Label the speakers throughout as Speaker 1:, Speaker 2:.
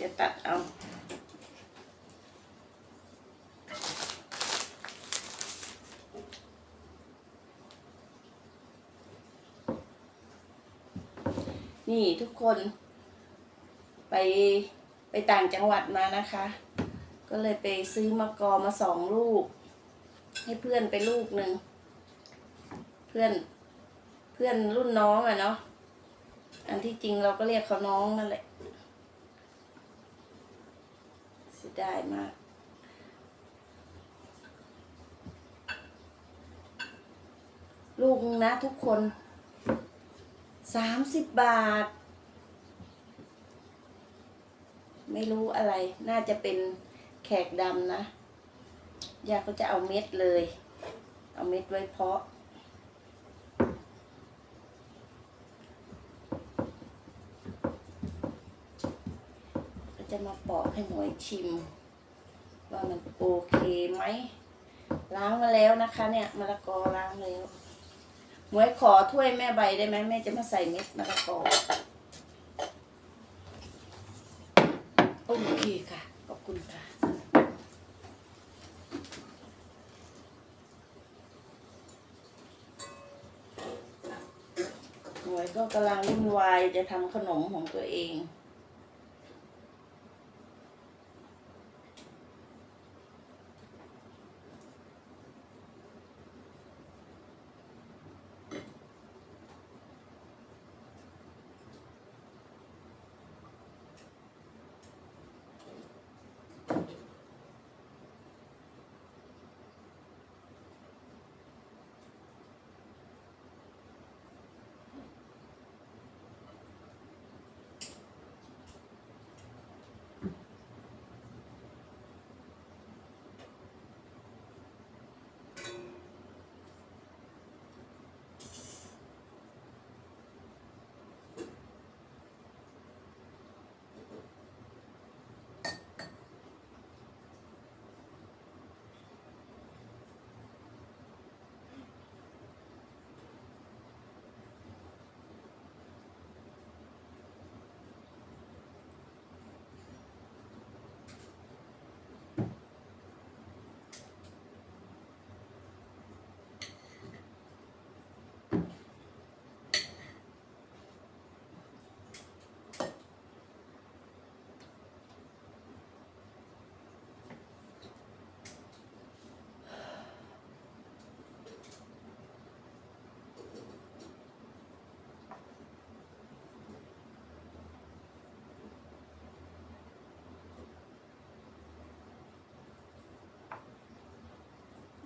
Speaker 1: จะตัดเอานี่ทุกคนไปไปต่างจังหวัดมานะคะ ก็เลยไปซื้อมะกอมาสองลูก ให้เพื่อนไปลูกหนึ่ง เพื่อนเพื่อนรุ่นน้องอะเนาะ อันที่จริงเราก็เรียกเขาน้องนั่นแหละเสียดายมาก ลูกนึงนะทุกคนสามสิบบาท ไม่รู้อะไร น่าจะเป็นแขกดำนะยาก็จะเอาเม็ดเลย เอาเม็ดไว้เพาะ จะมาปอกให้หมวยชิม ว่ามันโอเคไหม ล้างมาแล้วนะคะเนี่ยมะละกอล้างแล้วหมวยขอถ้วยแม่ใบได้ไหมแม่จะมาใส่เม็ดมะละกอโอเคค่ะ ขอบคุณค่ะหมวยก็กำลังวุ่นวายจะทำขนมของตัวเอง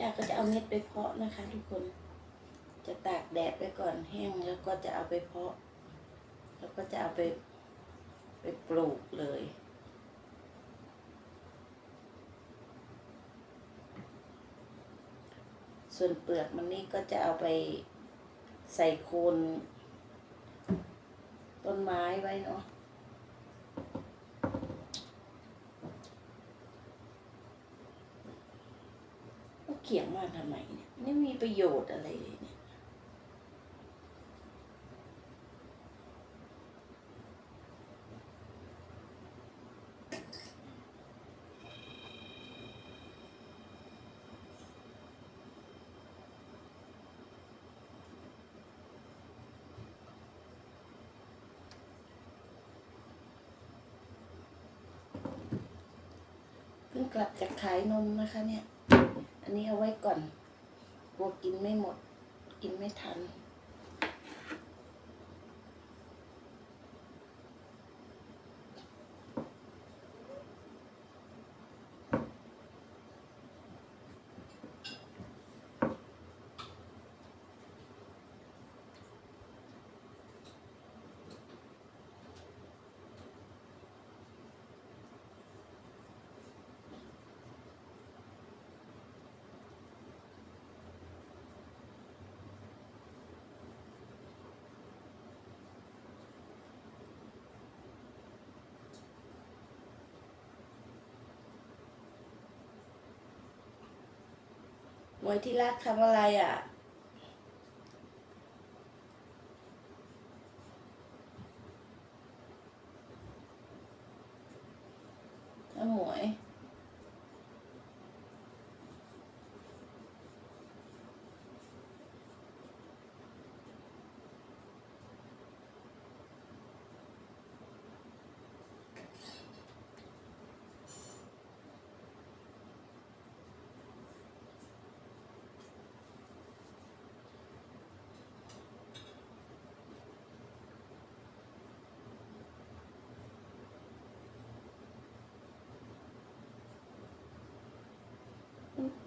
Speaker 1: ย่าก็จะเอาเม็ดไปเพาะนะคะ ทุกคน จะตากแดดไว้ก่อนแห้งแล้วก็จะเอาไปเพาะ แล้วก็จะเอาไปไปปลูกเลยส่วนเปลือกมันนี่ก็จะเอาไปใส่โคนต้นไม้ไว้เนาะ ก็เขียงมาทำไมเนี่ยไม่มีประโยชน์อะไรเลยเนี่ยเพิ่งกลับจากขายนมนะคะเนี่ย นี้เอาไว้ก่อนกลัวกินไม่หมด กินไม่ทัน วยที่รักทำอะไรอะ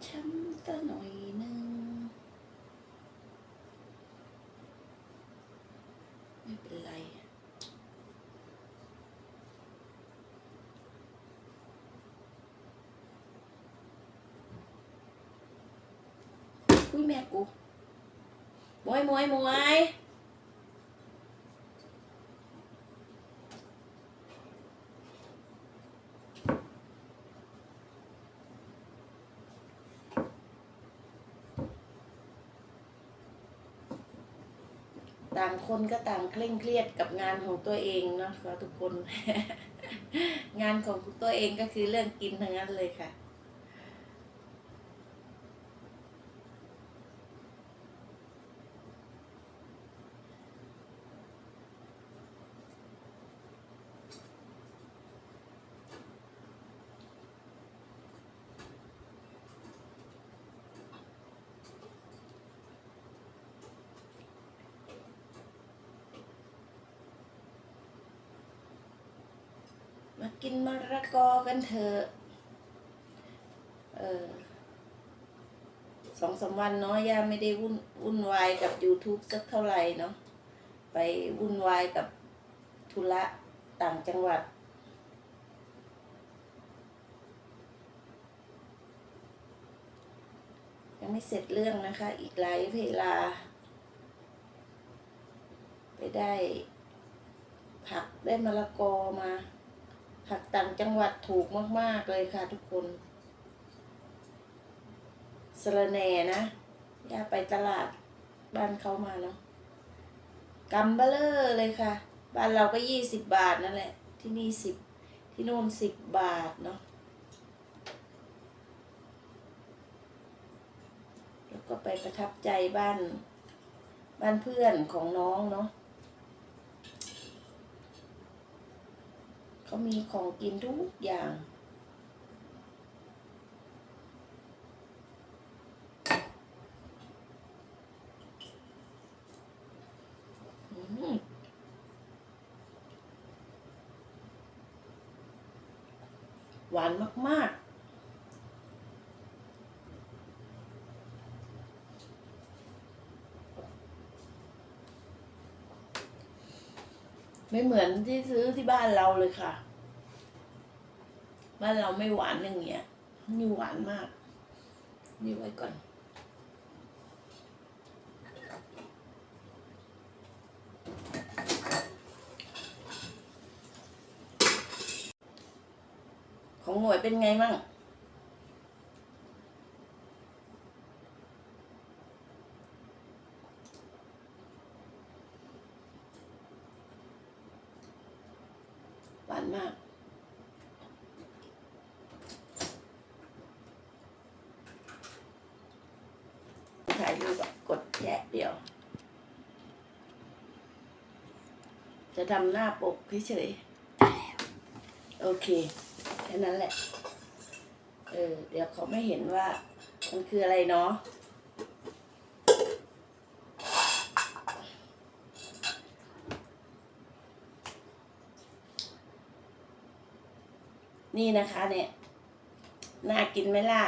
Speaker 1: ช้ำซะหน่อยนึงไม่เป็นไรอุ้ยแม่กูมวยมวยมวย ต่างคนก็ต่างเคร่งเครียดกับงานของตัวเองเนาะทุกคน งานของตัวเองก็คือเรื่องกินทั้งนั้นเลยค่ะ กินมะระกอกันเถอะ เออสองสามวันเนาะย่าไม่ได้วุ่นวุ่นวายกับ YouTube สักเท่าไหร่เนาะไปวุ่นวายกับธุระต่างจังหวัด ยังไม่เสร็จเรื่องนะคะ อีกหลายเวลา ไปได้ผักได้มะละกอมา ผักต่างจังหวัดถูกมาก ๆ เลยค่ะทุกคนสะระแหน่นะย่าไปตลาดบ้านเขามาเนาะกำเบลเลอร์เลยค่ะ บ้านเราก็ยี่สิบบาทนั่นแหละ ที่นี่สิบที่โน่นสิบบาทเนาะแล้วก็ไปประทับใจบ้าน บ้านเพื่อนของน้องเนาะ เขามีของกินทุกอย่างอืมหวานมาก ๆไม่เหมือนที่ซื้อที่บ้านเราเลยค่ะ บ้านเราไม่หวานอย่างเงี้ยนี่หวานมาก นี่ไว้ก่อน ของหน่วยเป็นไงมั่งหวานมาก ถ่ายรูปอะกดแชะเดียว จะทำหน้าปกเฉยๆโอเคแค่นั้นแหละ เออ เดี๋ยวเขาไม่เห็นว่า มันคืออะไรเนาะนี่นะคะเนี่ย น่ากินไหมล่ะ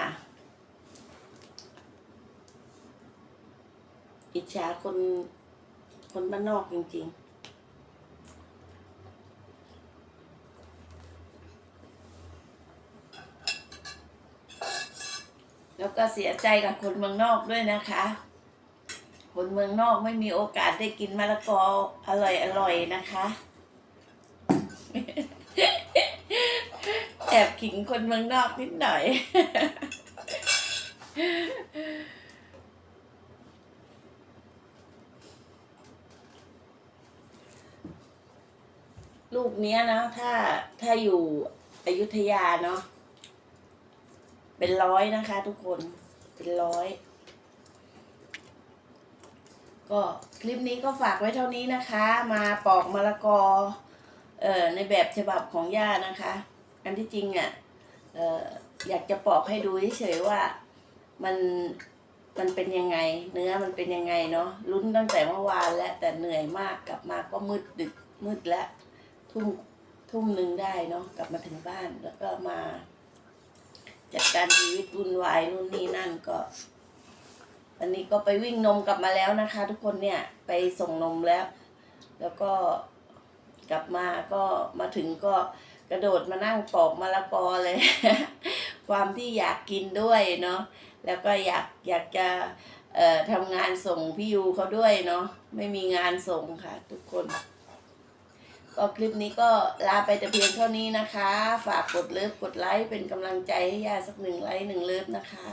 Speaker 1: อิจฉาคน คนบ้านนอกจริง ๆ แล้ว ก็เสียใจกับคนเมืองนอกด้วยนะคะ คนเมืองนอกไม่มีโอกาสได้กินมะละกออร่อยอร่อยนะคะ แอบขิงคนเมืองนอกนิดหน่อย ลูกเนี้ยนะถ้าถ้าอยู่อยุธยาเนาะ เป็นร้อยนะคะ ทุกคนเป็นร้อย ก็คลิปนี้ก็ฝากไว้เท่านี้นะคะ มาปอกมะละกอเอ่อในแบบฉบับของย่านะคะ อันที่จริงอะ่ะเอ่ออยากจะปอกให้ดูเฉยๆว่ามันมันเป็นยังไง เนื้อมันเป็นยังไงเนาะลุ้นตั้งแต่เมื่อวานแล้วแต่เหนื่อยมากกลับมาก็มืดดึกมืดแล้วทุ่มทุ่มหนึ่งได้เนาะกลับมาถึงบ้านแล้วก็มา จัดการชีวิตวุ่นวายนู่นนี่นั่นก็วันนี้ก็ไปวิ่งนมกลับมาแล้วนะคะ ทุกคนเนี่ยไปส่งนมแล้ว แล้วก็กลับมาก็มาถึงก็กระโดดมานั่งปอกมะละกอเลย ความที่อยากกินด้วยเนาะแล้วก็อยากอยากจะเอ่อทำงานส่งพี่ยูเขาด้วยเนาะไม่มีงานส่งค่ะ ทุกคน ก็คลิปนี้ก็ลาไปแต่เพียงเท่านี้นะคะ ฝากกดเลิฟกดไลค์เป็นกำลังใจให้ยาสักหนึ่งไลค์หนึ่งเลิฟนะคะ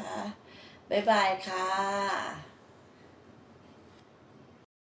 Speaker 1: บ๊ายบายค่ะ